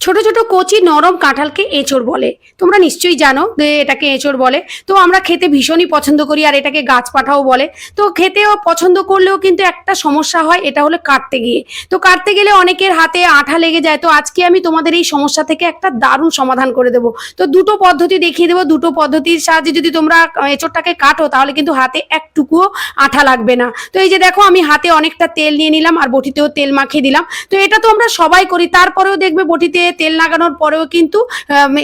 ছোট ছোট কচি নরম কাঁঠালকে এঁচড় বলে। তোমরা নিশ্চয়ই জানো যে এটাকে এঁচড় বলে। তো আমরা খেতে ভীষণই পছন্দ করি আর এটাকে গাছ পাঠাও বলে। তো খেতেও পছন্দ করলেও কিন্তু একটা সমস্যা হয়, এটা হলো কাটতে গিয়ে। তো কাটতে গেলে অনেকের হাতে আঠা লেগে যায়। তো আজকে আমি তোমাদের এই সমস্যা থেকে একটা দারুণ সমাধান করে দেবো। তো দুটো পদ্ধতি দেখিয়ে দেবো। দুটো পদ্ধতির সাহায্যে যদি তোমরা এঁচড়টাকে কাটো, তাহলে কিন্তু হাতে একটুকুও আঠা লাগবে না। তো এই যে দেখো, আমি হাতে অনেকটা তেল নিয়ে নিলাম আর বটিতেও তেল মাখিয়ে দিলাম। তো এটা তো আমরা সবাই করি, তারপরেও দেখবে বটিতে তেল লাগানোর পরেও কিন্তু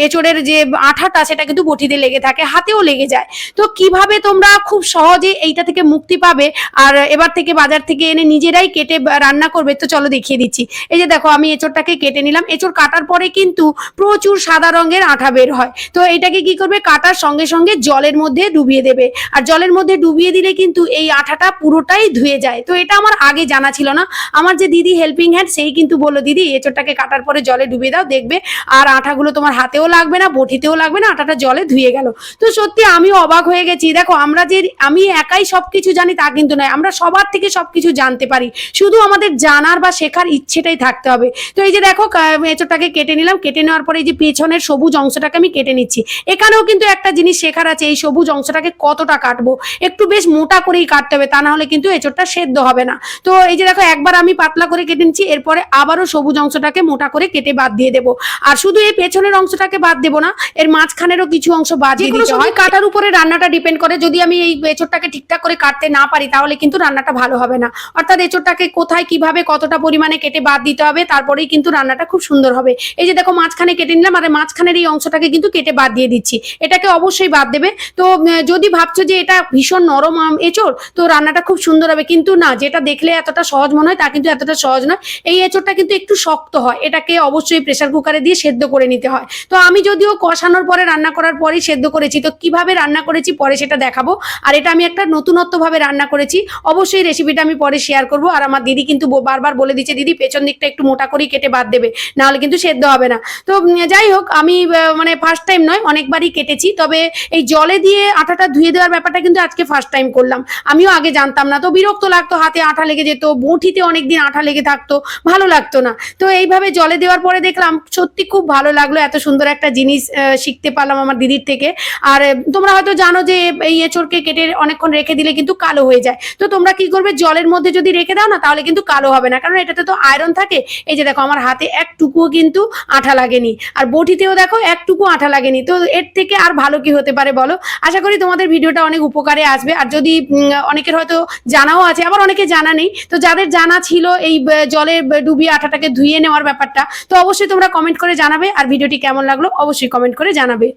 এঁচড়ের যে আঠাটা সেটা কিন্তু বটিতে লেগে থাকে, হাতেও লেগে যায়। তো কীভাবে তোমরা খুব সহজে এইটা থেকে মুক্তি পাবে? আর এবার থেকে বাজার থেকে এনে নিজেরাই কেটে রান্না করবে, তো চলো দেখিয়ে দিচ্ছি। এই যে দেখো, আমি এঁচড়টাকে কেটে নিলাম। এঁচড় কাটার পরে কিন্তু প্রচুর সাদা রঙের আঠা বের হয়। তো এটাকে কি করবে? কাটার সঙ্গে সঙ্গে জলের মধ্যে ডুবিয়ে দেবে। আর জলের মধ্যে ডুবিয়ে দিলে কিন্তু এই আঠাটা পুরোটাই ধুয়ে যায়। তো এটা আমার আগে জানা ছিল না। আমার যে দিদি হেল্পিং হ্যান্ড সেই কিন্তু বলল, দিদি, এঁচড়টাকে কাটার পরে জলে ডুবিয়ে দাও, দেখবে আর আঠাগুলো তোমার হাতেও লাগবে না, বটিতেও লাগবে না, আটাটা জলে ধুয়ে গেল। তো সত্যি আমিও অবাক হয়ে গেছি। দেখো, আমরা যে আমি একাই সবকিছু জানি তা কিন্তু নয়, আমরা সবার থেকে সবকিছু জানতে পারি। শুধু আমাদের জানার বা শেখার ইচ্ছেটাই থাকতে হবে। তো এই যে দেখো, কা- এঁচড়টাকে কেটে নিলাম, কেটে নেওয়ার পরে এই যে পেছনের সবুজ অংশটাকে আমি কেটে নিচ্ছি। এখানেও কিন্তু একটা জিনিস শেখার আছে, এই সবুজ অংশটাকে কতটা কাটবো? একটু বেশ মোটা করেই কাটতে হবে, তা না হলে কিন্তু এঁচড়টা সেদ্ধ হবে না। তো এই যে দেখো, একবার আমি পাতলা করে কেটে নিচ্ছি, এরপরে আবারও সবুজ অংশটাকে মোটা করে কেটে বাদ দিয়ে দেবো। আর শুধু এই পেছনের অংশটাকে বাদ দেবো না এর মাঝখানেরও কিছু অংশ বাদ দিয়ে দিতে হয়। কাটার উপরে রান্নাটা ডিপেন্ড করে। যদি আমি এই এঁচড়টাকে ঠিকঠাক করে কাটতে না পারি তাহলে কিন্তু রান্নাটা ভালো হবে না। অর্থাৎ এঁচড়টাকে কোথায় কীভাবে কতটা পরিমাণে কেটে বাদ দিতে হবে তারপরেই কিন্তু রান্নাটা খুব সুন্দর হবে। এই যে দেখো মাঝখানে কেটে নিলাম আর মাঝখানের এই অংশটাকে কিন্তু কেটে বাদ দিয়ে দিচ্ছি। এটাকে অবশ্যই বাদ দেবে। তো যদি ভাবছ যে এটা ভীষণ নরম এঁচড় তো রান্নাটা খুব সুন্দর হবে। কিন্তু না যেটা দেখলে এতটা সহজ মনে হয় তা কিন্তু এতটা সহজ নয়। এই এঁচড়টা কিন্তু একটু শক্ত হয়। এটাকে অবশ্যই প্রেসার কুকারে দিয়ে সেদ্ধ করে নিতে হয়। তো আমি যদিও কষানোর পরে রান্না করার পরেই সেদ্ধ করেছি, তো কীভাবে রান্না করেছি পরে সেটা দেখাবো। আর এটা আমি একটা নতুনত্বভাবে রান্না করেছি, অবশ্যই রেসিপিটা আমি পরে শেয়ার করব। আর আমার দিদি কিন্তু বারবার বলে দিচ্ছে, দিদি, পেছন দিকটা একটু মোটা করেই কেটে বাদ দেবে, নাহলে কিন্তু সেদ্ধ হবে না। তো যাই হোক, আমি মানে ফার্স্ট টাইম নয়, অনেকবারই কেটেছি, তবে এই জলে দিয়ে আটাটা ধুয়ে দেওয়ার ব্যাপারটা কিন্তু আজকে ফার্স্ট টাইম করলাম। আমিও আগে জানতাম না, তো বিরক্ত লাগতো, হাতে আঠা লেগে যেত বটিতে অনেকদিন আঠা লেগে থাকতো, ভালো লাগতো না। তো এইভাবে জলে দেওয়ার পরে দেখলাম, সত্যি খুব ভালো লাগল এত সুন্দর একটা জিনিস শিখতে পারলাম আমার দিদির থেকে। আর তোমরা হয়তো জানো যে এই এঁচড়কে কেটে অনেকক্ষণ রেখে দিলে কিন্তু কালো হয়ে যায়। তো তোমরা কি করবে, জলের মধ্যে যদি রেখে দাও না, তাহলে কিন্তু কালো হবে না। কারণ এটাতে তো আয়রন থাকে। এই যে দেখো, আমার হাতে একটুকুও কিন্তু আঠা লাগেনি। আর বটিতেও দেখো একটুকু আঠা লাগেনি। তো এর থেকে আর ভালো কি হতে পারে বলো? আশা করি তোমাদের ভিডিওটা অনেক উপকারে আসবে। আর যদি অনেকের হয়তো জানাও আছে, আবার অনেকে জানা নেই। তো যাদের জানা ছিল এই জলে ডুবিয়ে আঠাটাকে ধুয়ে নেওয়ার ব্যাপারটা, তো অবশ্যই তোমরা কমেন্ট করে জানাবে আর ভিডিওটি কেমন লাগল অবশ্যই কমেন্ট করে জানাবে।